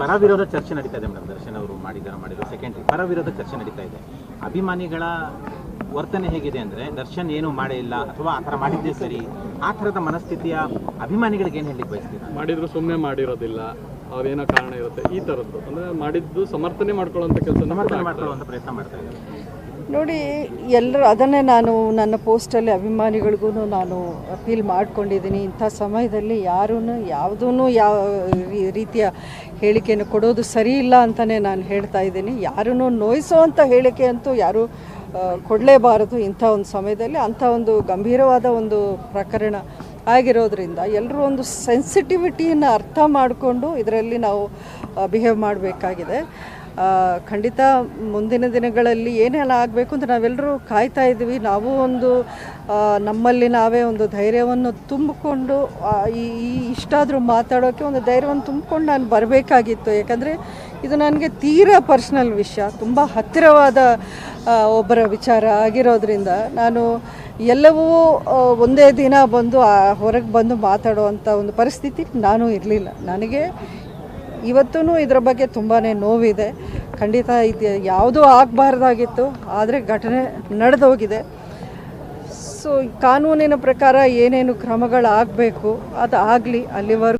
ಪರ ವಿರೋಧ ಚರ್ಚೆ ನಡೀತಾ ಇದೆ ಮೇಡಮ್. ದರ್ಶನ್ ಅವರು ಮಾಡಿದಾರ ಮಾಡಿದ್ರು ಸೆಕೆಂಡ್ರಿ ಪರ ವಿರೋಧ ಚರ್ಚೆ ನಡೀತಾ ಇದೆ. ಅಭಿಮಾನಿಗಳ ವರ್ತನೆ ಹೇಗಿದೆ ಅಂದ್ರೆ ದರ್ಶನ್ ಏನು ಮಾಡೇ ಇಲ್ಲ ಅಥವಾ ಆ ಥರ ಮಾಡಿದ್ದೇ ಸರಿ ಆ ಥರದ ಮನಸ್ಥಿತಿಯ ಅಭಿಮಾನಿಗಳಿಗೆ ಏನು ಹೇಳಲಿಕ್ಕೆ ಬಯಸ್ತೀರಾ? ಮಾಡಿದ್ರು ಸುಮ್ಮನೆ ಮಾಡಿರೋದಿಲ್ಲ ಅವ್ರೇನೋ ಕಾರಣ ಇರುತ್ತೆ ಈ ಥರದ್ದು. ಅಂದರೆ ಮಾಡಿದ್ದು ಸಮರ್ಥನೆ ಮಾಡ್ಕೊಳ್ಳೋಂಥ ಕೆಲಸ ಸಮರ್ಥನೆ ಮಾಡ್ಕೊಳ್ಳೋ ಪ್ರಯತ್ನ ಮಾಡ್ತಾ ಇದ್ದಾರೆ. ನೋಡಿ, ಎಲ್ಲರೂ ಅದನ್ನೇ ನಾನು ನನ್ನ ಪೋಸ್ಟಲ್ಲಿ ಅಭಿಮಾನಿಗಳಿಗೂ ನಾನು ಅಪೀಲ್ ಮಾಡ್ಕೊಂಡಿದ್ದೀನಿ. ಇಂಥ ಸಮಯದಲ್ಲಿ ಯಾರೂ ಯಾವುದೂ ಯಾವ ರೀತಿಯ ಹೇಳಿಕೆಯನ್ನು ಕೊಡೋದು ಸರಿ ಇಲ್ಲ ಅಂತಲೇ ನಾನು ಹೇಳ್ತಾ ಇದ್ದೀನಿ. ಯಾರೂ ನೋಯಿಸುವಂಥ ಹೇಳಿಕೆ ಅಂತೂ ಯಾರೂ ಕೊಡಲೇಬಾರದು ಇಂಥ ಒಂದು ಸಮಯದಲ್ಲಿ. ಅಂಥ ಒಂದು ಗಂಭೀರವಾದ ಒಂದು ಪ್ರಕರಣ ಆಗಿರೋದ್ರಿಂದ ಎಲ್ಲರೂ ಒಂದು ಸೆನ್ಸಿಟಿವಿಟಿಯನ್ನು ಅರ್ಥ ಮಾಡಿಕೊಂಡು ಇದರಲ್ಲಿ ನಾವು ಬಿಹೇವ್ ಮಾಡಬೇಕಾಗಿದೆ. ಖಂಡಿತ ಮುಂದಿನ ದಿನಗಳಲ್ಲಿ ಏನೆಲ್ಲ ಆಗಬೇಕು ಅಂತ ನಾವೆಲ್ಲರೂ ಕಾಯ್ತಾ ಇದ್ದೀವಿ. ನಾವು ಒಂದು ನಮ್ಮಲ್ಲಿ ನಾವೇ ಒಂದು ಧೈರ್ಯವನ್ನು ತುಂಬಿಕೊಂಡು ಈ ಇಷ್ಟಾದರೂ ಮಾತಾಡೋಕ್ಕೆ ಒಂದು ಧೈರ್ಯವನ್ನು ತುಂಬಿಕೊಂಡು ನಾನು ಬರಬೇಕಾಗಿತ್ತು. ಯಾಕಂದರೆ ಇದು ನನಗೆ ತೀರಾ ಪರ್ಸ್ನಲ್ ವಿಷಯ, ತುಂಬ ಹತ್ತಿರವಾದ ಒಬ್ಬರ ವಿಚಾರ ಆಗಿರೋದ್ರಿಂದ ನಾನು ಎಲ್ಲವೂ ಒಂದೇ ದಿನ ಬಂದು ಹೊರಗೆ ಬಂದು ಮಾತಾಡುವಂಥ ಒಂದು ಪರಿಸ್ಥಿತಿ ನಾನು ಇರಲಿಲ್ಲ. ನನಗೆ ಇವತ್ತೂ ಇದರ ಬಗ್ಗೆ ತುಂಬಾ ನೋವಿದೆ. ಖಂಡಿತ ಇದು ಯಾವುದೂ ಆಗಬಾರ್ದಾಗಿತ್ತು, ಆದರೆ ಘಟನೆ ನಡೆದೋಗಿದೆ. ಸೊ ಕಾನೂನಿನ ಪ್ರಕಾರ ಏನೇನು ಕ್ರಮಗಳಾಗಬೇಕು ಅದು ಆಗಲಿ ಅಲ್ಲಿವರೆಗೂ